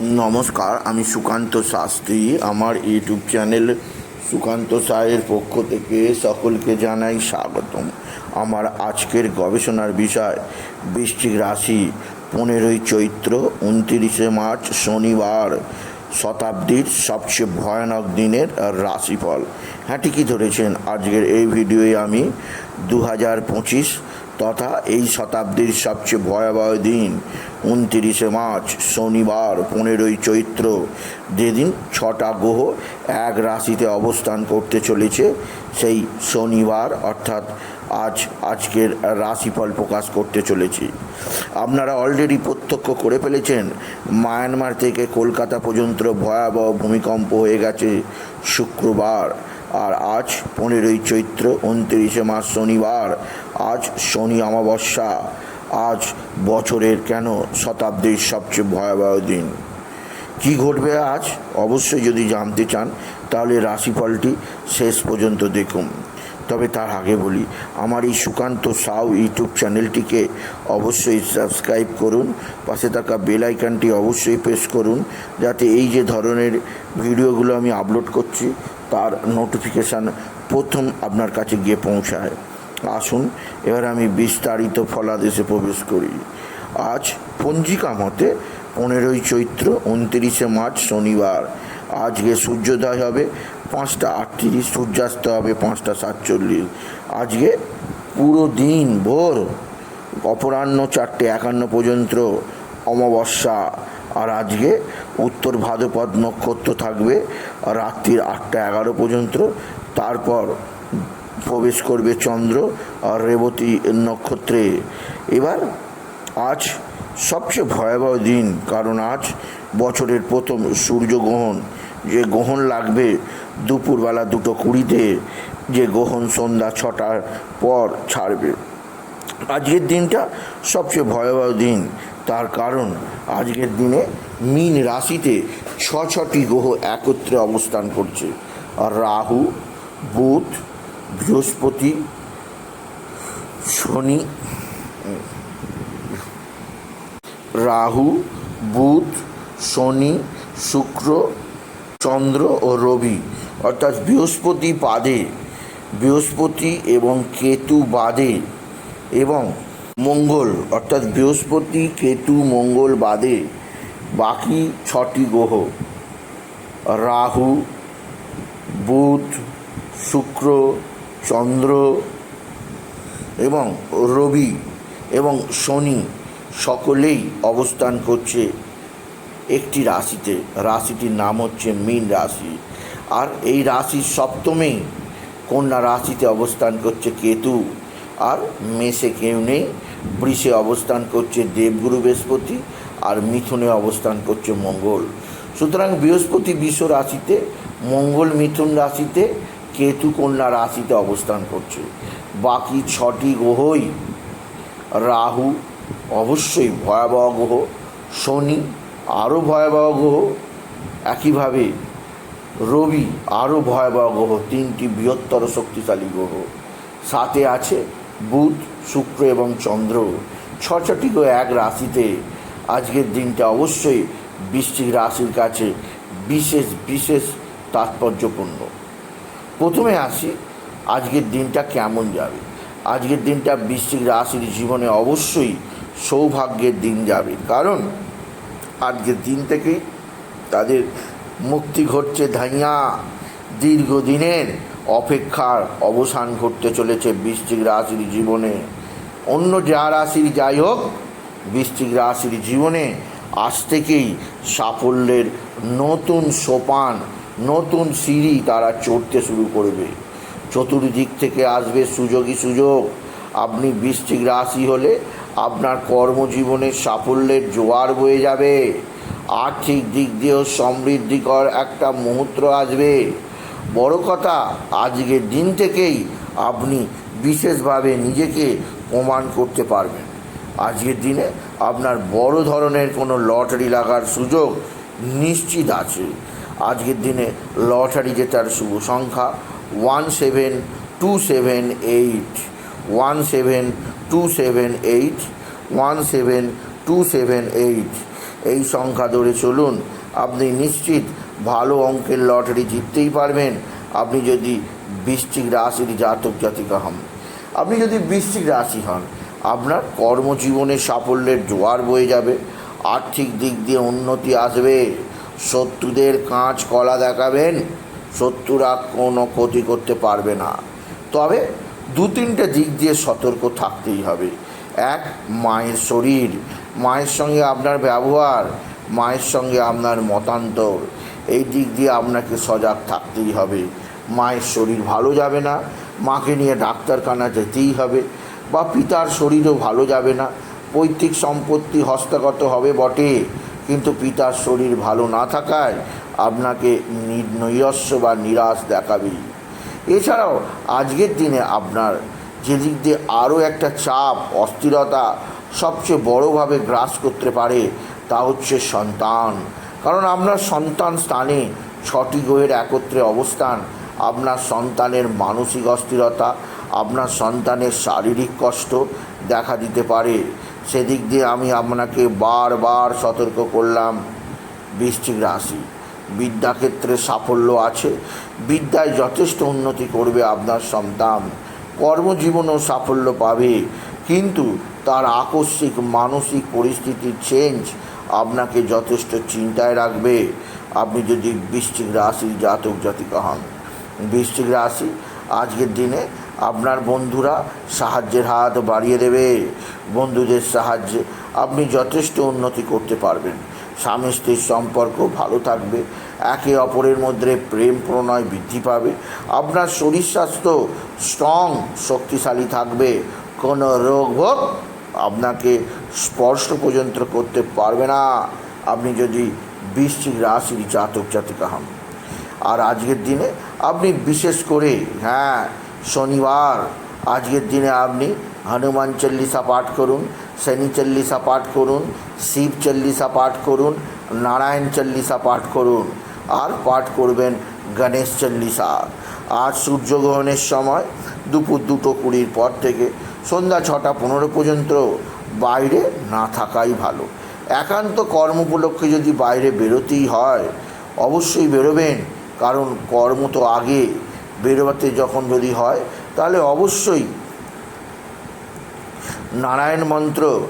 নমস্কার, আমি সুকান্ত শাস্ত্রী। আমার ইউটিউব চ্যানেল সুকান্ত সায়ের পক্ষ থেকে সকলকে জানাই স্বাগতম। আমার আজকের গবেষণার বিষয়, বৃশ্চিক রাশি পনেরোই চৈত্র, উনতিরিশে মার্চ, শনিবার শতাব্দীর সবচেয়ে ভয়ানক দিনের রাশিফল। হ্যাঁ ঠিকই ধরেছেন, আজকের এই ভিডিওয়ে আমি দু হাজার পঁচিশ তথা এই শতাব্দীর সবচেয়ে ভয়াবহ দিন, উনতিরিশে মার্চ, শনিবার, পনেরোই চৈত্র। যেদিন ছটা গ্রহ এক রাশিতে অবস্থান করতে চলেছে, সেই শনিবার অর্থাৎ আজ, আজকের রাশিফল প্রকাশ করতে চলেছি। আপনারা অলরেডি প্রত্যক্ষ করে ফেলেছেন, মায়ানমার থেকে কলকাতা পর্যন্ত ভয়াবহ ভূমিকম্প হয়ে গেছে শুক্রবার। আর আজ পনেরোই চৈত্র উনত্রিশে মাস শনিবার, আজ শনি অমাবস্যা, আজ বছরের কেন শতাব্দীর সবচেয়ে ভয়াবহ দিন? কি ঘটবে আজ? অবশ্যই যদি জানতে চান, তাহলে রাশিফলটি শেষ পর্যন্ত দেখুন। তবে তার আগে বলি, আমার এই সুকান্ত সাউ ইউটিউব চ্যানেলটিকে অবশ্যই সাবস্ক্রাইব করুন, পাশে থাকা বেল আইকনটি অবশ্যই প্রেস করুন, যাতে এই যে ধরনের ভিডিওগুলো আমি আপলোড করছি, তার নোটিফিকেশান প্রথম আপনার কাছে গিয়ে পৌঁছায়। আসুন, এবার আমি বিস্তারিত ফলাদেশে প্রবেশ করি। আজ পঞ্জিকা মতে পনেরোই চৈত্র, উনত্রিশে মার্চ শনিবার। আজকে সূর্যোদয় হবে পাঁচটা আটত্রিশ, সূর্যাস্ত হবে পাঁচটা সাতচল্লিশ। আজকে পুরো দিন ভোর অপরাহ্ন চারটে একান্ন পর্যন্ত অমাবস্যা। আর আজকে উত্তর ভাদ্রপদ নক্ষত্র থাকবে রাত্রির আটটা এগারো পর্যন্ত। তারপর প্রবেশ করবে চন্দ্র আর রেবতী নক্ষত্রে। এবার আজ সবচেয়ে ভয়াবহ দিন, কারণ আজ বছরের প্রথম সূর্যগ্রহণ। যে গ্রহণ লাগবে দুপুরবেলা দুটো কুড়িতে, যে গ্রহণ সন্ধ্যা ছটার পর ছাড়বে। আজকের দিনটা সবচেয়ে ভয়াবহ দিন। তার কারণ, আজকের দিনে মীন রাশিতে ছ ছটি গ্রহ একত্রে অবস্থান করছে। আর রাহু, বুধ, বৃহস্পতি, শনি, রাহু, বুধ, শনি, শুক্র চন্দ্র ও রবি, অর্থাৎ বৃহস্পতি বাদে, বৃহস্পতি এবং কেতু বাদে এবং মঙ্গল, অর্থাৎ বৃহস্পতি, কেতু, মঙ্গল বাদে বাকি ছটি গ্রহ। রাহু, বুধ, শুক্র, চন্দ্র এবং রবি এবং শনি সকলেই অবস্থান করছে একটি রাশিতে, রাশিটির নাম হচ্ছে মীন রাশি। আর এই রাশির সপ্তমেই কন্যা রাশিতে অবস্থান করছে কেতু। আর মেষে কেউ নেই, বৃষে অবস্থান করছে দেবগুরু বৃহস্পতি, আর মিথুনে অবস্থান করছে মঙ্গল। সুতরাং বৃহস্পতি বিশ্ব রাশিতে, মঙ্গল মিথুন রাশিতে, কেতু কন্যা রাশিতে অবস্থান করছে। বাকি ছটি গ্রহই রাহু, অবশ্যই ভয়াবহ গ্রহ, শনি আরও ভয়াবহ একইভাবে রবি আরও ভয়াবহ গ্রহ, তিনটি বৃহত্তর শক্তিশালী গ্রহ। সাথে আছে বুধ, শুক্র এবং চন্দ্র। ছ ছটি গ্রহ এক রাশিতে। আজকের দিনটা অবশ্যই বৃশ্চিক রাশির কাছে বিশেষ বিশেষ তাৎপর্যপূর্ণ। প্রথমে আসি, আজকের দিনটা কেমন যাবে? আজকের দিনটা বৃশ্চিক রাশির জীবনে অবশ্যই সৌভাগ্যের দিন যাবে। কারণ আজকের দিন থেকে তাদের মুক্তি ঘটছে ধাইয়া। দীর্ঘদিনের অপেক্ষার অবসান ঘটতে চলেছে বৃষ্টিক রাশির জীবনে। অন্য যা রাশির যাই হোক বৃষ্টিক রাশির জীবনে আজ থেকেই সাফল্যের নতুন সোপান, নতুন সিঁড়ি তারা চড়তে শুরু করবে। চতুর্দিক থেকে আসবে সুযোগই সুযোগ। আপনি বৃষ্টিক রাশি হলে আপনার কর্মজীবনের সাফল্যের জোয়ার বয়ে যাবে। আর্থিক দিক দিয়েও সমৃদ্ধিকর একটা মুহূর্ত আসবে। বড় কথা, আজকের দিন থেকেই আপনি বিশেষভাবে নিজেকে প্রমাণ করতে পারবেন। আজকের দিনে আপনার বড় ধরনের কোনো লটারি লাগার সুযোগ নিশ্চিত আছে। আজকের দিনে লটারি জেতার শুভ সংখ্যা one seven two seven eight one seven two seven eight one seven two seven eight এই সংখ্যা ধরে চলুন, আপনি নিশ্চিত ভালো অঙ্কের লটারি জিততেই পারবেন। আপনি যদি বৃশ্চিক রাশির জাতক জাতিকা হন, আপনি যদি বৃশ্চিক রাশি হন, আপনার কর্মজীবনে সাফল্যের জোয়ার বয়ে যাবে, আর্থিক দিক দিয়ে উন্নতি আসবে। শত্রুদের কাঁচ কলা দেখাবেন, শত্রুরা কোনো ক্ষতি করতে পারবে না। তবে দু তিনটে দিক দিয়ে সতর্ক থাকতেই হবে। এক, মায়ের শরীর। মায়ের সঙ্গে আপনার ব্যবহার, মায়ের সঙ্গে আপনার মতান্তর। এই দিক দিয়ে আপনাকে সজাগ থাকতেই হবে। মায়ের শরীর ভালো যাবে না, মাকে নিয়ে ডাক্তারখানা যেতেই হবে বা পিতার শরীরও ভালো যাবে না। পৈতৃক সম্পত্তি হস্তগত হবে বটে, কিন্তু পিতার শরীর ভালো না থাকায় আপনাকে নি- নৈরাশ্য বা নিরাশ দেখাবেই। এছাড়াও আজকের দিনে আপনার যেদিক দিয়ে আরও একটা চাপ, অস্থিরতা সবচেয়ে বড়োভাবে গ্রাস করতে পারে তা হচ্ছে সন্তান। কারণ আপনার সন্তান স্থানে ছটি গ্রহের একত্রে অবস্থান, আপনার সন্তানের মানসিক অস্থিরতা, আপনার সন্তানের শারীরিক কষ্ট দেখা দিতে পারে। সেদিক দিয়ে আমি আপনাকে বারবার সতর্ক করলাম, বৃশ্চিক রাশি। বিদ্যাক্ষেত্রে সাফল্য আছে, বিদ্যায় যথেষ্ট উন্নতি করবে আপনার সন্তান। কর্মজীবনেও সাফল্য পাবে, কিন্তু তার আকস্মিক মানসিক পরিস্থিতির চেঞ্জ আপনাকে যথেষ্ট চিন্তায় রাখবে। আপনি যদি বৃশ্চিক রাশির জাতক জাতিকা হন, বৃশ্চিক রাশি আজকের দিনে আপনার বন্ধুরা সাহায্যের হাত বাড়িয়ে দেবে। বন্ধুদের সাহায্যে আপনি যথেষ্ট উন্নতি করতে পারবেন। স্বামী স্ত্রীর সম্পর্ক ভালো থাকবে, একে অপরের মধ্যে প্রেম প্রণয় বৃদ্ধি পাবে, আপনার শরীর স্বাস্থ্য স্ট্রং শক্তিশালী থাকবে, কোনো রোগ ভোগ আপনাকে স্পর্শ পর্যন্ত করতে পারবে না। আপনি যদি বৃশ্চিক রাশির জাতক, জাতিকা হন। আর আজকের দিনে আপনি বিশেষ করে হ্যাঁ শনিবার, আজকের দিনে আপনি হনুমান চল্লিশা পাঠ করুন, শনি চল্লিশা পাঠ করুন, শিব চল্লিশা পাঠ করুন, নারায়ণ চল্লিশা পাঠ করুন, আর পাঠ করবেন গণেশ চল্লিশা আজ সূর্যগ্রহণের সময় দুপুর দুটো কুড়ির পর থেকে সন্ধ্যা ছটা পনেরো পর্যন্ত বাইরে না থাকাই ভালো। একান্ত কর্ম উপলক্ষে যদি বাইরে বেরোতেই হয়, অবশ্যই বেরোবেন, কারণ কর্ম তো আগে। বেরোতে যখন যদি হয়, তাহলে অবশ্যই নারায়ণ মন্ত্র।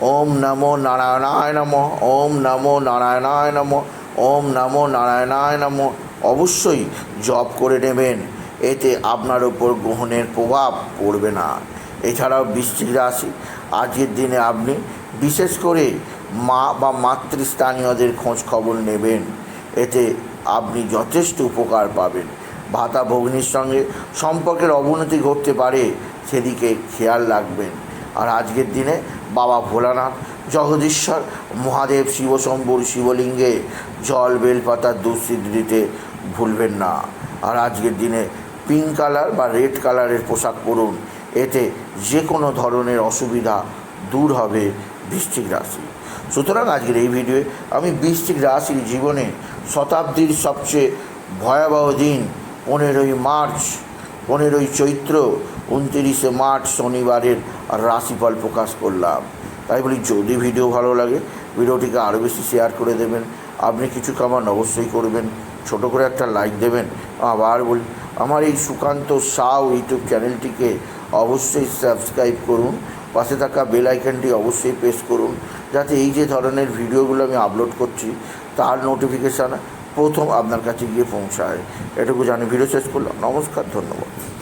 ওম নমো নারায়ণায় নম, ওম নমো নারায়ণায় নম, ওম নমো নারায়ণায় নম। অবশ্যই জপ করে নেবেন, এতে আপনার উপর গ্রহণের প্রভাব পড়বে না। এছাড়াও বৃশ্চিক রাশি, আজকের দিনে আপনি বিশেষ করে মা বা মাতৃস্থানীয়দের খোঁজ খবর নেবেন, এতে আপনি যথেষ্ট উপকার পাবেন। ভাতা ভগ্নির সঙ্গে সম্পর্কের অবনতি ঘটতে পারে সেদিকে খেয়াল রাখবেন। আর আজকের দিনে বাবা ভোলানাথ, জগদীশ্বর, মহাদেব, শিবশম্ভুর শিবলিঙ্গে জল বেলপাতার দুঃসিদ্ধি দিতে ভুলবেন না। আর আজকের দিনে পিঙ্ক কালার বা রেড কালারের পোশাক পরুন। এতে যে কোনো ধরনের অসুবিধা দূর হবে বৃশ্চিক রাশি। সুতরাং আজকের এই ভিডিওয়ে আমি বৃশ্চিক রাশির জীবনে শতাব্দীর সবচেয়ে ভয়াবহ দিন পনেরোই মার্চ, পনেরোই চৈত্র উনতিরিশে মার্চ শনিবারের রাশিফল প্রকাশ করলাম। তাই বলি, যদি ভিডিও ভালো লাগে, ভিডিওটিকে আরও বেশি শেয়ার করে দেবেন। আপনি কিছু কামান অবশ্যই করবেন। ছোট করে একটা লাইক দেবেন। আবার বলি, আমার এই সুকান্ত সাউ ইউটিউব চ্যানেলটিকে অবশ্যই সাবস্ক্রাইব করুন। পাশে থাকা বেল আইকনটি অবশ্যই প্রেস করুন। যাতে এই যে ধরনের ভিডিওগুলো আমি আপলোড করছি, তার নোটিফিকেশান প্রথম আপনার কাছে গিয়ে পৌঁছায়। এটুকু জানি। ভিডিও শেষ করলাম। নমস্কার, ধন্যবাদ।